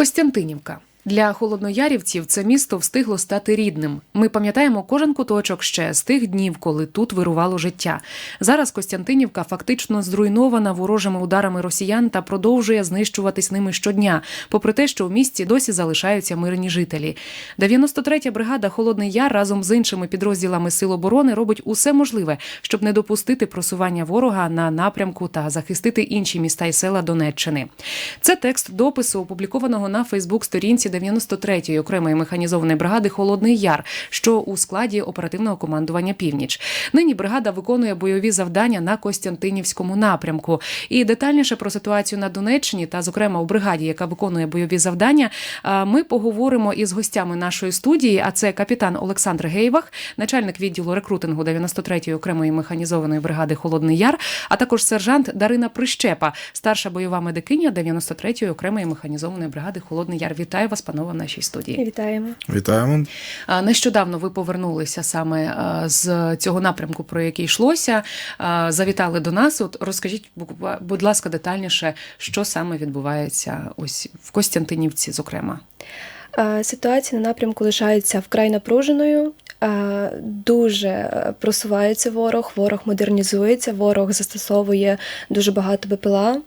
Костянтинівка. Для холодноярівців це місто встигло стати рідним. Ми пам'ятаємо кожен куточок ще з тих днів, коли тут вирувало життя. Зараз Костянтинівка фактично зруйнована ворожими ударами росіян та продовжує знищуватись ними щодня, попри те, що в місті досі залишаються мирні жителі. 93-я бригада Холодний Яр разом з іншими підрозділами Сил оборони робить усе можливе, щоб не допустити просування ворога на напрямку та захистити інші міста і села Донеччини. Це текст допису, опублікованого на Фейсбук-сторінці 93-ї окремої механізованої бригади Холодний Яр, що у складі оперативного командування Північ. Нині бригада виконує бойові завдання на Костянтинівському напрямку. І детальніше про ситуацію на Донеччині та, зокрема, у бригаді, яка виконує бойові завдання, ми поговоримо із гостями нашої студії. А це капітан Олександр Гейвах, начальник відділу рекрутингу 93-ї окремої механізованої бригади Холодний Яр, а також сержант Дарина Прищепа, старша бойова медикиня 93-ї окремої механізованої бригади Холодний Яр. Вітаю вас, панове, в нашій студії. Вітаємо. Вітаємо. Нещодавно ви повернулися саме з цього напрямку, про який йшлося. Завітали до нас. От розкажіть, бу- будь ласка, детальніше, що саме відбувається ось в Костянтинівці, зокрема. Ситуація на напрямку лишається вкрай напруженою. Е, Дуже е, просувається ворог, ворог модернізується, ворог застосовує дуже багато БПЛА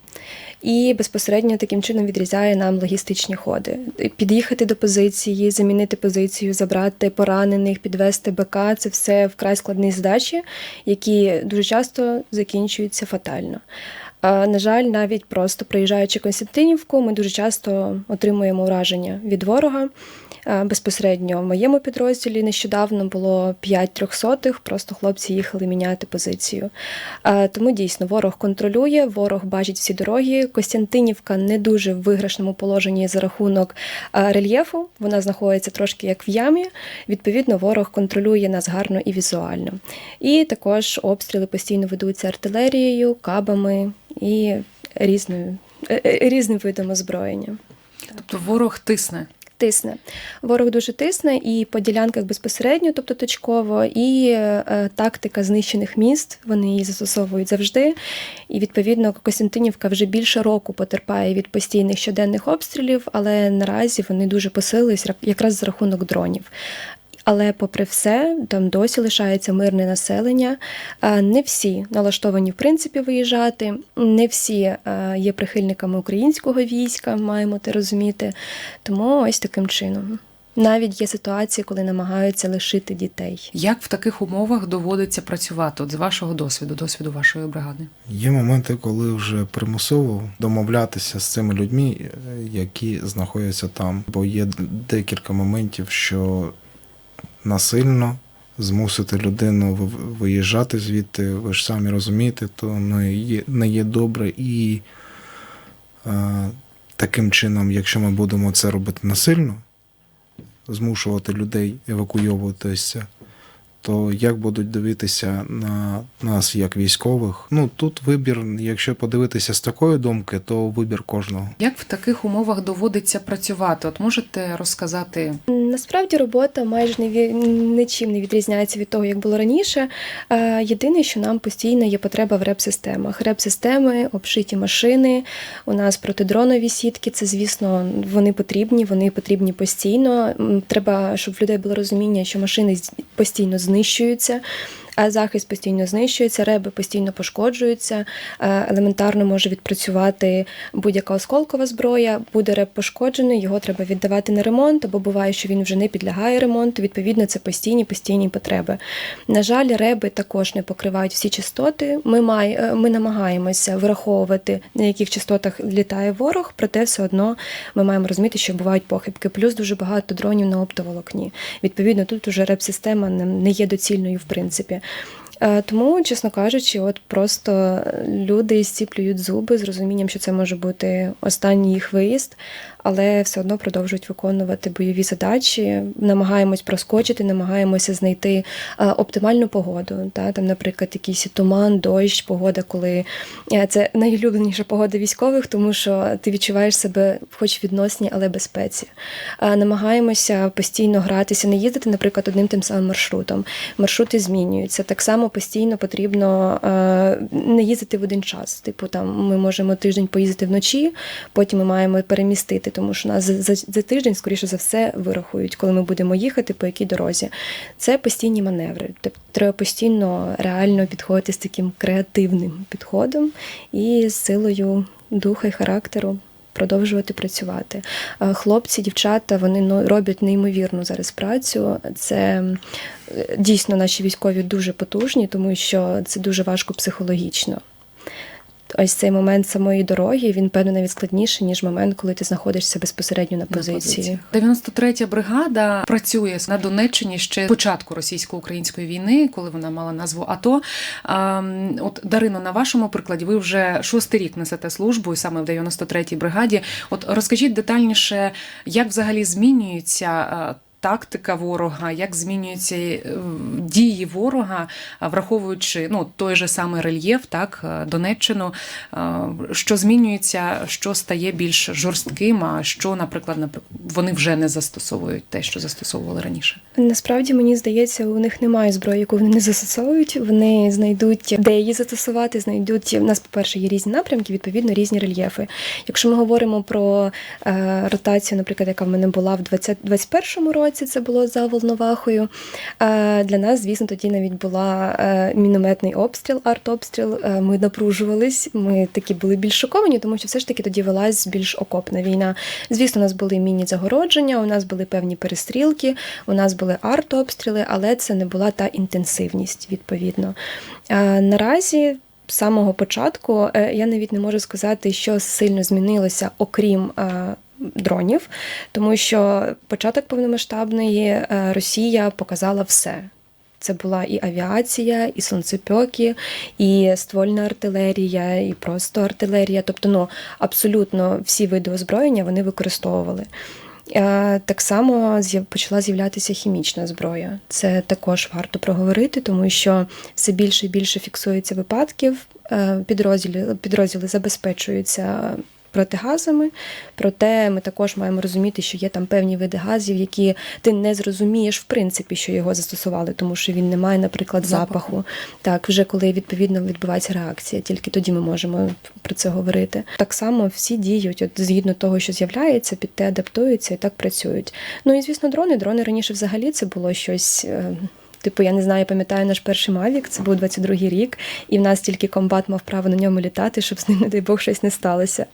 і безпосередньо таким чином відрізає нам логістичні ходи. Під'їхати до позиції, замінити позицію, забрати поранених, підвести БК це все вкрай складні задачі, які дуже часто закінчуються фатально. А, На жаль, навіть просто проїжджаючи Константинівку, ми дуже часто отримуємо враження від ворога. А, Безпосередньо в моєму підрозділі нещодавно було 5 трьохсотих, просто хлопці їхали міняти позицію. Тому дійсно ворог контролює, ворог бачить всі дороги. Костянтинівка не дуже в виграшному положенні за рахунок рельєфу. Вона знаходиться трошки як в ямі. Відповідно, ворог контролює нас гарно і візуально. І також обстріли постійно ведуться артилерією, кабами і різною, е, е, різним видом озброєння. Тобто ворог тисне. Тисне. Ворог дуже тисне і по ділянках безпосередньо, тобто точково, і е, тактика знищених міст. Вони її застосовують завжди. І відповідно Костянтинівка вже більше року потерпає від постійних щоденних обстрілів, але наразі вони дуже посилились якраз за рахунок дронів. Але, попри все, там досі лишається мирне населення. Не всі налаштовані в принципі виїжджати, не всі е, є прихильниками українського війська, маємо те розуміти. Тому ось таким чином. Навіть є ситуації, коли намагаються лишити дітей. Як в таких умовах доводиться працювати? От з вашого досвіду, досвіду вашої бригади? Є моменти, коли вже примусово домовлятися з цими людьми, які знаходяться там. Бо є декілька моментів, що насильно змусити людину виїжджати звідти, ви ж самі розумієте, то не є, не є добре. І е, таким чином, якщо ми будемо це робити насильно, змушувати людей евакуйовуватися, то як будуть дивитися на нас як військових? Ну тут вибір, якщо подивитися з такої думки, то вибір кожного. Як в таких умовах доводиться працювати? От можете розказати Насправді робота майже не нічим не відрізняється від того, як було раніше. Е, Єдине, що нам постійно є потреба в реп-системах. Реп-системи, обшиті машини. У нас протидронові сітки. Це, звісно, вони потрібні, вони потрібні постійно. Треба, щоб в людей було розуміння, що машини постійно знищуються. Захист постійно знищується, реби постійно пошкоджуються. Е, Елементарно може відпрацювати будь-яка осколкова зброя, буде реб пошкоджений, його треба віддавати на ремонт, або буває, що він вже не підлягає ремонту. Відповідно, це постійні постійні потреби. На жаль, реби також не покривають всі частоти. Ми май, е, ми намагаємося враховувати, на яких частотах літає ворог, проте все одно ми маємо розуміти, що бувають похибки. Плюс дуже багато дронів на оптоволокні. Відповідно, тут уже реп-система не не є доцільною в принципі. Е, Тому, чесно кажучи, от просто люди зціплюють зуби з розумінням, що це може бути останній їх виїзд, але все одно продовжують виконувати бойові задачі. Намагаємось проскочити, намагаємося знайти е, оптимальну погоду. Та там, наприклад, якийсь туман, дощ, погода, коли е, це найулюбленіша погода військових, тому що ти відчуваєш себе, хоч відносній, але безпеці. Е, Намагаємося постійно гратися, не їздити, наприклад, одним тим самим маршрутом. Маршрути змінюються. Так само постійно потрібно не їздити в один час. Типу, там ми можемо тиждень поїздити вночі, потім ми маємо перемістити тому що нас за, за, за тиждень, скоріше за все, вирахують, коли ми будемо їхати, по якій дорозі. Це постійні маневри. Тобто треба постійно реально підходити з таким креативним підходом і з силою духа і характеру. Продовжувати працювати. Хлопці, дівчата, вони ну, роблять неймовірну зараз працю. Це е, дійсно наші військові дуже потужні, тому що це дуже важко психологічно. Ось цей момент самої дороги він певно навіть складніший, ніж момент, коли ти знаходишся безпосередньо на позиції. 93-я бригада працює на Донеччині ще початку російсько-української війни, коли вона мала назву АТО. А, От Дарино, на вашому прикладі, ви вже шостий рік несете службу і саме в 93-й бригаді. От розкажіть детальніше, як взагалі змінюється. Тактика ворога, як змінюються е, дії ворога, враховуючи ну той же самий рельєф, так е, Донеччину, е, що змінюється, що стає більш жорстким, а що, наприклад, напр- вони вже не застосовують те, що застосовували раніше. Насправді мені здається, у них немає зброї, яку вони не застосовують. Вони знайдуть, де її застосувати. Знайдуть у нас, по-перше, є різні напрямки, відповідно, різні рельєфи. Якщо ми говоримо про е, ротацію, наприклад, яка в мене була в 20, 21-му році, це було за Волновахою. Е, для нас, звісно, тоді навіть була е, мінометний обстріл, артобстріл. Е, ми напружувались, ми такі були більш шоковані, тому що все ж таки тоді велась більш окопна війна. Звісно, у нас були мінні загородження, у нас були певні перестрілки, у нас були артобстріли, але це не була та інтенсивність, відповідно. Наразі. З самого початку я навіть не можу сказати, що сильно змінилося, окрім дронів, тому що початок повномасштабної е, Росія показала все. Це була і авіація, і сонцепьоки, і ствольна артилерія, і просто артилерія. Тобто, ну абсолютно всі види озброєння вони використовували. Е, Так само почала з'являтися хімічна зброя. Це також варто проговорити, тому що все більше і більше фіксується випадків. е, Підрозділи, підрозділи забезпечуються протигазами, проте ми також маємо розуміти, що є там певні види газів, які ти не зрозумієш в принципі, що його застосували, тому що він не має, наприклад, Запаху. запаху. Так, вже коли відповідно відбувається реакція, тільки тоді ми можемо про це говорити. Так само всі діють, от згідно того, що з'являється, під те адаптуються і так працюють. Ну і звісно, дрони. Дрони раніше взагалі це було щось. Типу, я не знаю, пам'ятаю наш перший Мавік, це був 22-й рік, і в нас тільки комбат мав право на ньому літати, щоб з ним, не дай Бог, щось не сталося.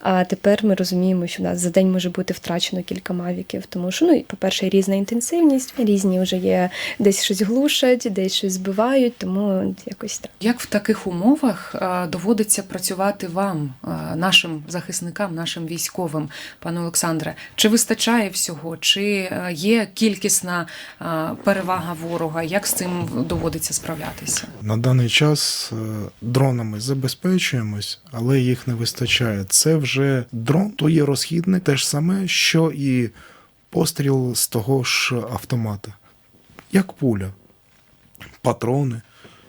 А тепер ми розуміємо, що в нас за день може бути втрачено кілька мавіків. Тому що, ну, по-перше, різна інтенсивність, різні вже є, десь щось глушать, десь щось збивають, тому якось так. Як в таких умовах доводиться працювати вам, нашим захисникам, нашим військовим, пане Олександре? Чи вистачає всього? Чи е, є кількісна перевага ворога? Як з цим доводиться справлятися? На даний час е, дронами забезпечуємось, але їх не вистачає. Це вже дрон, то є розхідник, те ж саме, що і постріл з того ж автомата. Як пуля, патрони,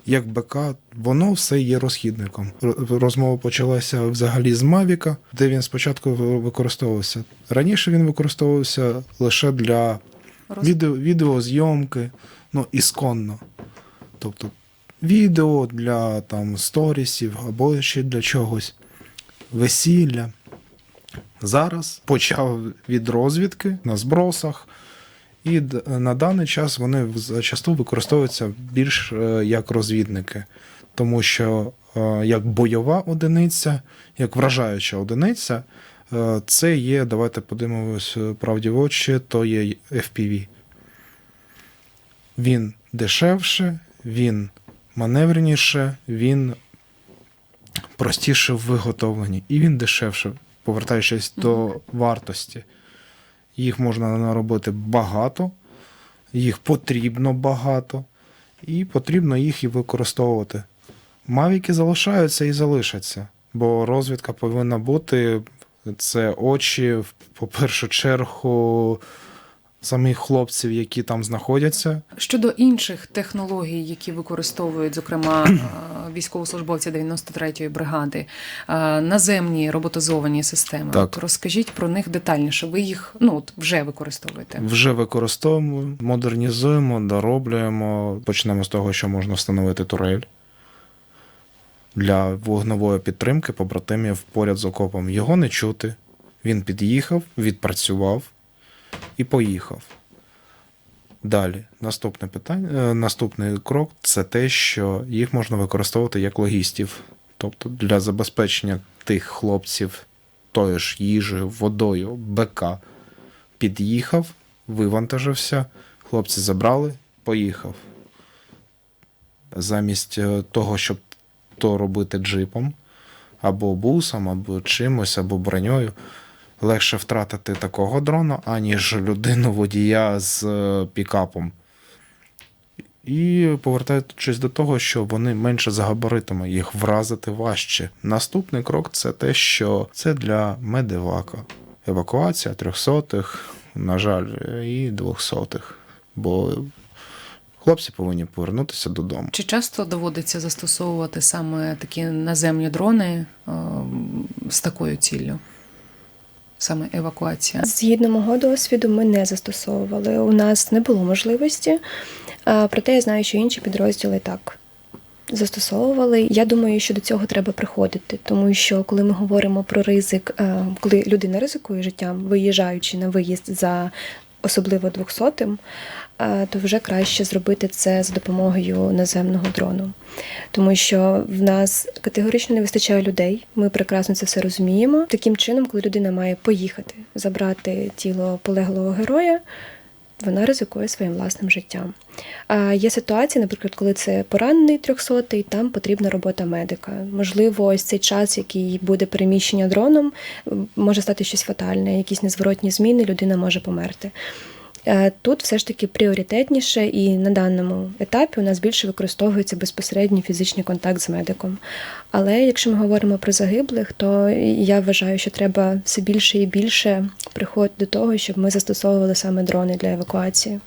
як БК, воно все є розхідником. Розмова почалася взагалі з Мавіка, де він спочатку використовувався. Раніше він використовувався лише для Роз- відео, відеозйомки, ну, ісконно. Тобто відео для там сторісів або ще для чогось, весілля. Зараз почав від розвідки на збросах, і на даний час вони зачасту використовуються більш е, як розвідники, тому що е, як бойова одиниця, як вражаюча одиниця, е, це є, давайте подивимось е, правді в очі, то є FPV. Він дешевше, він маневреніше, він простіше в виготовленні, і він дешевше, повертаючись до вартості. Їх можна наробити багато, їх потрібно багато, і потрібно їх і використовувати. Мавіки залишаються і залишаться, бо розвідка повинна бути це очі, в- по першу чергу, самих хлопців, які там знаходяться. Щодо інших технологій, які використовують, зокрема, е, військовослужбовці 93-ї бригади, е, наземні роботизовані системи. Так. От розкажіть про них детальніше. Ви їх ну от вже використовуєте. Вже використовуємо, модернізуємо, дороблюємо. Почнемо з того, що можна встановити турель для вогневої підтримки побратимів поряд з окопом. Його не чути, Він під'їхав, відпрацював і поїхав. Далі, наступне питання, е, наступний крок це те, що їх можна використовувати як логістів, тобто для забезпечення тих хлопців тою ж їжею, водою, БК. Під'їхав, вивантажився, хлопці забрали, поїхав. Замість е, того, щоб то робити джипом, або бусом, або чимось, або броньою, легше втратити такого дрона, аніж людину водія з е, пікапом. І повертаючись до того, що вони менше за габаритами, їх вразити важче. Наступний крок це те, що це для медевака. Евакуація трьохсотих, на жаль, і двохсотих. Бо хлопці повинні повернутися додому. Чи часто доводиться застосовувати саме такі наземні дрони е, з такою ціллю? Саме евакуація? Згідно мого досвіду, ми не застосовували. У нас не було можливості. Проте я знаю, що інші підрозділи так застосовували. Я думаю, що до цього треба приходити, тому що коли ми говоримо про ризик, коли людина ризикує життям, виїжджаючи на виїзд за особливо двохсотим, е, то вже краще зробити це за допомогою наземного дрону. Тому що в нас категорично не вистачає людей. Ми прекрасно це все розуміємо. Таким чином, коли людина має поїхати забрати тіло полеглого героя, вона ризикує своїм власним життям. Є ситуації, наприклад, коли це поранений трьохсотий, там потрібна робота медика. Можливо, ось цей час, який буде переміщення дроном, може стати щось фатальне, якісь незворотні зміни, людина може померти. Е, Тут все ж таки пріоритетніше, і на даному етапі у нас більше використовується безпосередній фізичний контакт з медиком. Але якщо ми говоримо про загиблих, то я вважаю, що треба все більше і більше приходити до того, щоб ми застосовували саме дрони для евакуації.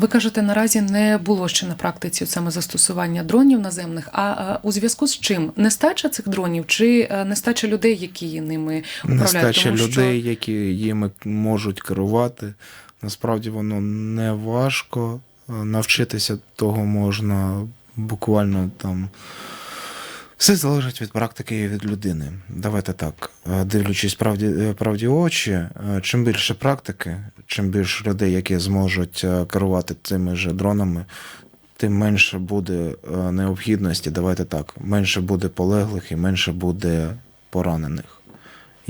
Ви кажете, наразі не було ще на практиці саме застосування дронів наземних. А у зв'язку з чим нестача цих дронів чи е, нестача людей, які ними управляють? Нестача Тому що- людей, які їми можуть керувати. Насправді воно не важко. Е, Навчитися того можна буквально там. Все залежить від практики і від людини. Давайте так. е, Дивлячись правді, е, правді очі, чим більше практики, чим більше людей, які зможуть керувати цими же дронами, тим менше буде необхідності. Давайте так, менше буде полеглих і менше буде поранених.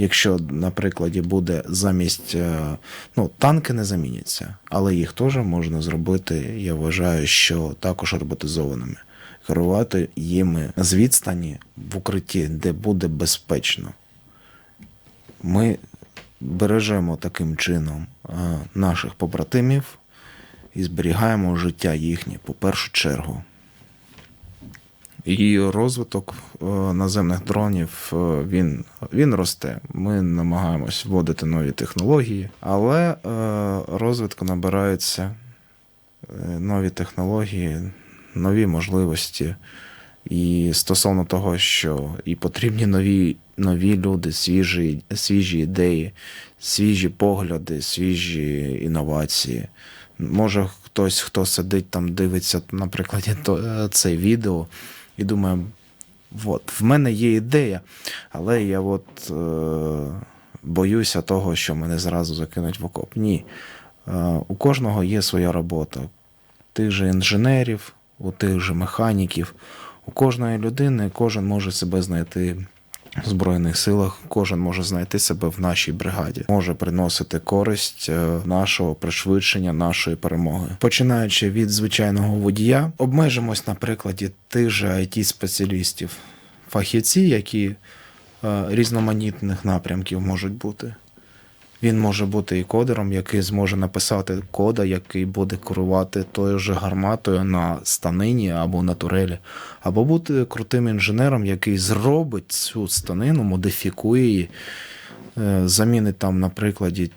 Якщо, на прикладі, буде замість е, ну, танки не заміняться, але їх теж можна зробити, я вважаю, що також роботизованими. Керувати їми з відстані в укритті, де буде безпечно. Ми бережемо таким чином е, наших побратимів і зберігаємо життя їхнє по першу чергу. І розвиток е, наземних дронів е, він, він росте. Ми намагаємось вводити нові технології, але е, розвитку набираються нові технології, нові можливості. І стосовно того, що і потрібні нові, нові люди, свіжі, свіжі ідеї, свіжі погляди, свіжі інновації. Може, хтось, хто сидить там, дивиться, наприклад, це відео і думаю, от, в мене є ідея, але я от е, боюся того, що мене зразу закинуть в окоп. Ні. Е, у кожного є своя робота. Тих же інженерів, у тих же механіків, у кожної людини кожен може себе знайти Збройних силах, кожен може знайти себе в нашій бригаді, може приносити користь е, нашого пришвидшення, нашої перемоги. Починаючи від звичайного водія, обмежимось на прикладі тих же it спеціалістів фахівці, які е, різноманітних напрямків можуть бути. Він може бути і кодером, який зможе написати кода, який буде керувати тою же гарматою на станині або на турелі, або бути крутим інженером, який зробить цю станину, модифікує її, е, замінить там, на прикладі,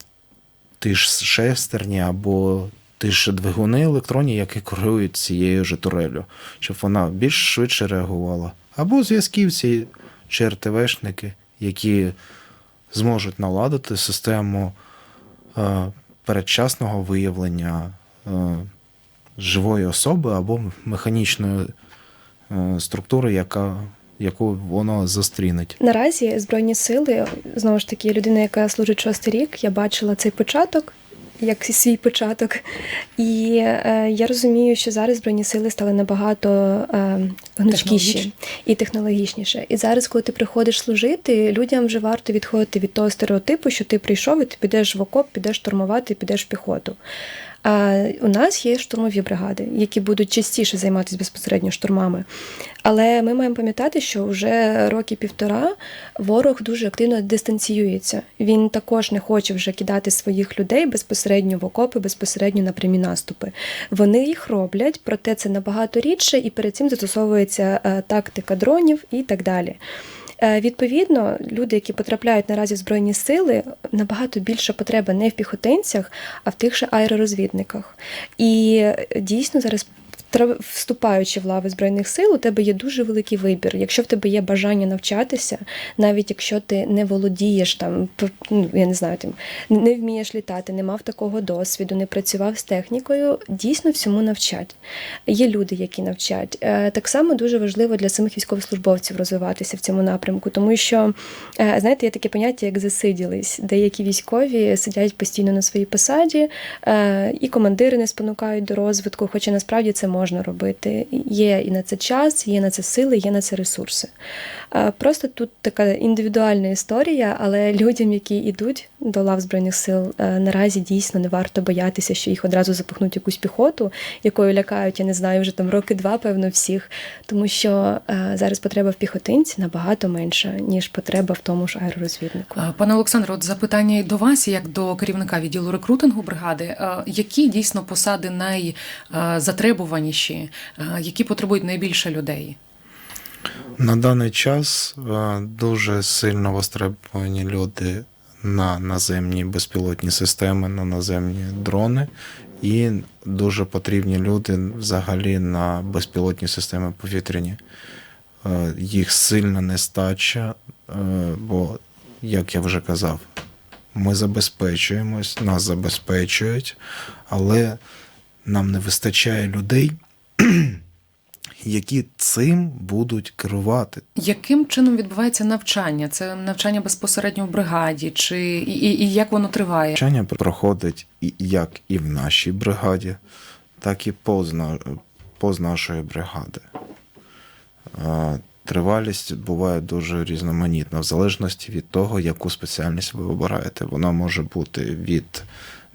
ті ж шестерні або ті ж двигуни електронні, які керують цією ж турелю, щоб вона більш швидше реагувала. Або зв'язківці чи РТВшники, які зможуть наладити систему е, передчасного виявлення е, живої особи або механічної е, структури, яка, яку воно зустрінеть. Наразі збройні сили знову ж таки, людина, яка служить шостий рік. Я бачила цей початок. Як свій початок, і е, я розумію, що зараз збройні сили стали набагато е, гнучкіші і технологічніше. І зараз, коли ти приходиш служити, людям вже варто відходити від того стереотипу, що ти прийшов і ти підеш в окоп, підеш штурмувати, підеш в піхоту. А у нас є штурмові бригади, які будуть частіше займатися безпосередньо штурмами. Але ми маємо пам'ятати, що вже роки півтора ворог дуже активно дистанціюється. Він також не хоче вже кидати своїх людей безпосередньо в окопи, безпосередньо на прямі наступи. Вони їх роблять, проте це набагато рідше, і перед цим застосовується е, тактика дронів і так далі. Е, Відповідно, люди, які потрапляють наразі в збройні сили, набагато більше потреба не в піхотинцях, а в тих же аеророзвідниках. І е, дійсно зараз. Вступаючи в лави збройних сил, у тебе є дуже великий вибір. Якщо в тебе є бажання навчатися, навіть якщо ти не володієш там, ну я не знаю, тим не вмієш літати, не мав такого досвіду, не працював з технікою, дійсно всьому навчать. Є люди, які навчать. Е, Так само дуже важливо для самих військовослужбовців розвиватися в цьому напрямку, тому що е, знаєте, є таке поняття, як засиділись. Деякі військові сидять постійно на своїй посаді, е, і командири не спонукають до розвитку, хоча насправді це можна робити. Є і на це час, є на це сили, є на це ресурси. Просто тут така індивідуальна історія, але людям, які йдуть до лав збройних сил, е, наразі дійсно не варто боятися, що їх одразу запихнуть якусь піхоту, якою лякають, я не знаю, вже там роки два, певно, всіх. Тому що е, зараз потреба в піхотинці набагато менша, ніж потреба в тому ж аеророзвіднику. Е, Пане Олександре, от запитання і до вас, як до керівника відділу рекрутингу бригади. Які дійсно посади найзатребуваніші, які потребують найбільше людей? На даний час дуже сильно востребовані люди на наземні безпілотні системи, на наземні дрони, і дуже потрібні люди взагалі на безпілотні системи повітряні. Е, Їх сильна нестача, е, бо, як я вже казав, ми забезпечуємось, нас забезпечують, але нам не вистачає людей, які цим будуть керувати. Яким чином відбувається навчання? Це навчання безпосередньо в бригаді, чи і, і, і як воно триває? Навчання проходить і- як і в нашій бригаді, так і позна, поз нашої бригади. Тривалість буває дуже різноманітна, в залежності від того, яку спеціальність ви обираєте. Вона може бути від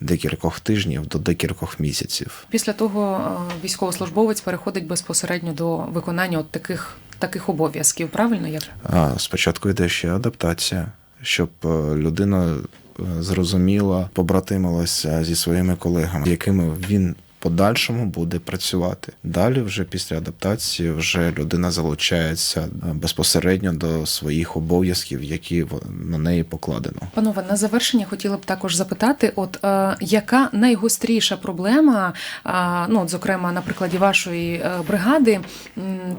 декількох тижнів до декількох місяців. Після того е, військовослужбовець переходить безпосередньо до виконання от таких, таких обов'язків. Правильно як? А спочатку йде ще адаптація, щоб е, людина е, зрозуміла, побратимилася зі своїми колегами, якими він подальшому буде працювати. Далі, вже після адаптації, вже людина залучається е, безпосередньо до своїх обов'язків, які на неї покладено. Панове, на завершення хотіла б також запитати: от е, яка найгостріша проблема, е, ну от, зокрема на прикладі вашої е, бригади,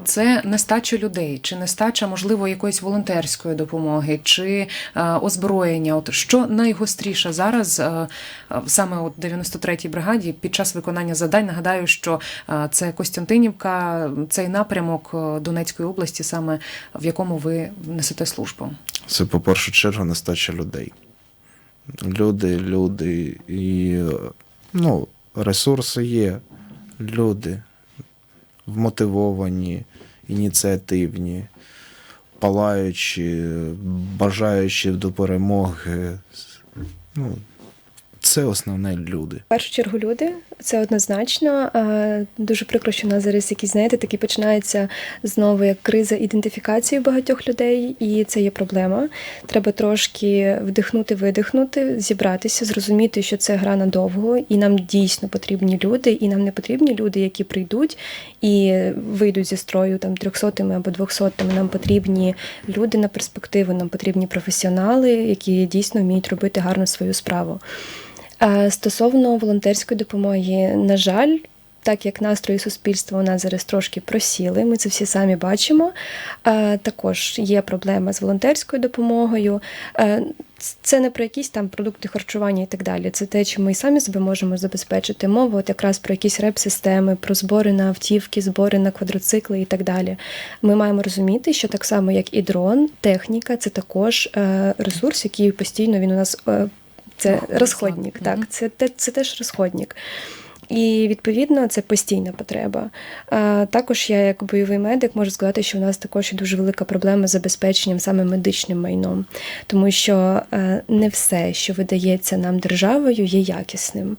це нестача людей, чи нестача, можливо, якоїсь волонтерської допомоги, чи е, озброєння? От що найгостріше зараз е, е, саме от 93-й бригаді під час виконання завдань? Нагадаю, що е, це Костянтинівка, цей напрямок е, Донецької області, саме в якому ви несете службу. Це по першу чергу нестача людей. Люди, люди і ну, ресурси є. Люди вмотивовані, ініціативні, палаючі, бажаючі до перемоги. Ну, це основне люди. В першу чергу люди це однозначно. Е, Дуже прикро, що в нас зараз якісь, знаєте, такі починаються знову як криза ідентифікації багатьох людей, і це є проблема. Треба трошки вдихнути, видихнути, зібратися, зрозуміти, що це гра надовго, і нам дійсно потрібні люди, і нам не потрібні люди, які прийдуть і вийдуть зі строю там трьохсотими або двохсотими. Нам потрібні люди на перспективу, нам потрібні професіонали, які дійсно вміють робити гарно свою справу. Стосовно волонтерської допомоги, на жаль, так як настрої суспільства у нас зараз трошки просіли, ми це всі самі бачимо. Е, Також є проблема з волонтерською допомогою. Е, Це не про якісь там продукти харчування і так далі. Це те, чим ми самі себе можемо забезпечити. Мова от якраз про якісь реп-системи, про збори на автівки, збори на квадроцикли і так далі. Ми маємо розуміти, що так само, як і дрон, техніка це також е, ресурс, який постійно він у нас. Це розходник, так, Це це, це теж розходник. І відповідно це постійна потреба. Також я, як бойовий медик, можу сказати, що у нас також є дуже велика проблема з забезпеченням саме медичним майном, тому що е, не все, що видається нам державою, є якісним.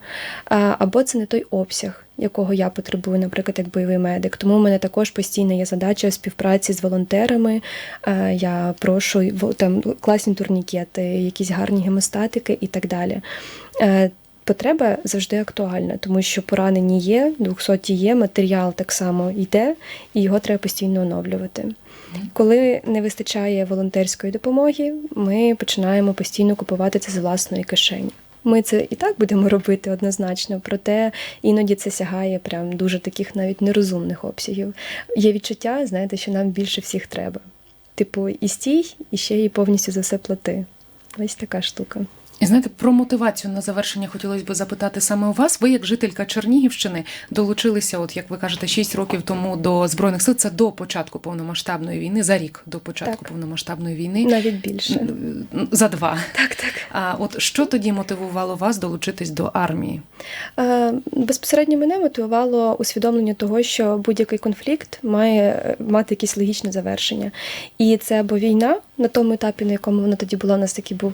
Або це не той обсяг. Якого я потребую, наприклад, як бойовий медик. Тому в мене також постійно є задача співпраці з волонтерами. Е, Я прошу там класні турнікети, якісь гарні гемостатики і так далі. Потреба завжди актуальна, тому що поранені є, 200 є, матеріал так само йде, і його треба постійно оновлювати. Коли не вистачає волонтерської допомоги, ми починаємо постійно купувати це з власної кишені. Ми це і так будемо робити однозначно, проте іноді це сягає прям дуже таких навіть нерозумних обсягів. Є відчуття, знаєте, що нам більше всіх треба. Типу, і стій, і ще й повністю за все плати. Ось така штука. І знаєте, про мотивацію на завершення хотілося б запитати саме у вас. Ви, як жителька Чернігівщини, долучилися, от як ви кажете, 6 років тому до збройних сил. Це до початку повномасштабної війни, за рік до початку Так. повномасштабної війни. Навіть більше. За два. Так, так. А от що тоді мотивувало вас долучитись до армії? Е, Безпосередньо мене мотивувало усвідомлення того, що будь-який конфлікт має е, мати якесь логічне завершення. І це або війна на тому етапі, на якому вона тоді була, у нас такий був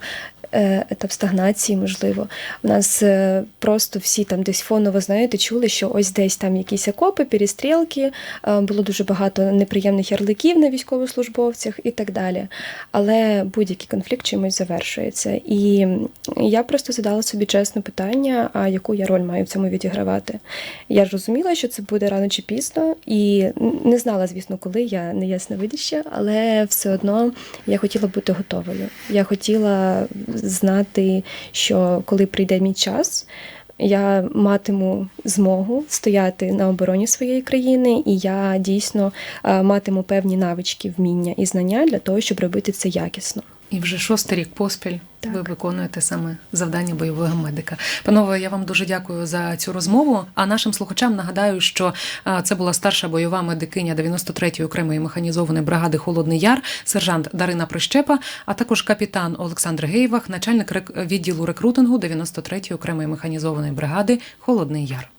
етап стагнації, можливо. У нас е, просто всі там десь фоново, знаєте, чули, що ось десь там якісь окопи, перестрілки, е, було дуже багато неприємних ярликів на військовослужбовцях і так далі. Але будь-який конфлікт чимось завершується. І я просто задала собі чесне питання, а яку я роль маю в цьому відігравати. Я розуміла, що це буде рано чи пізно, і не знала, звісно, коли я не ясновидяща, але все одно я хотіла бути готовою. Я хотіла знати, що коли прийде мій час. Я матиму змогу стояти на обороні своєї країни, і я дійсно е, матиму певні навички, вміння і знання для того, щоб робити це якісно. І вже шостий рік поспіль Так. ви виконуєте саме завдання бойового медика. Панове, я вам дуже дякую за цю розмову. А нашим слухачам нагадаю, що це була старша бойова медикиня 93-ї окремої механізованої бригади Холодний Яр, сержант Дарина Прищепа, а також капітан Олександр Гейвах, начальник відділу рекрутингу 93-ї окремої механізованої бригади Холодний Яр.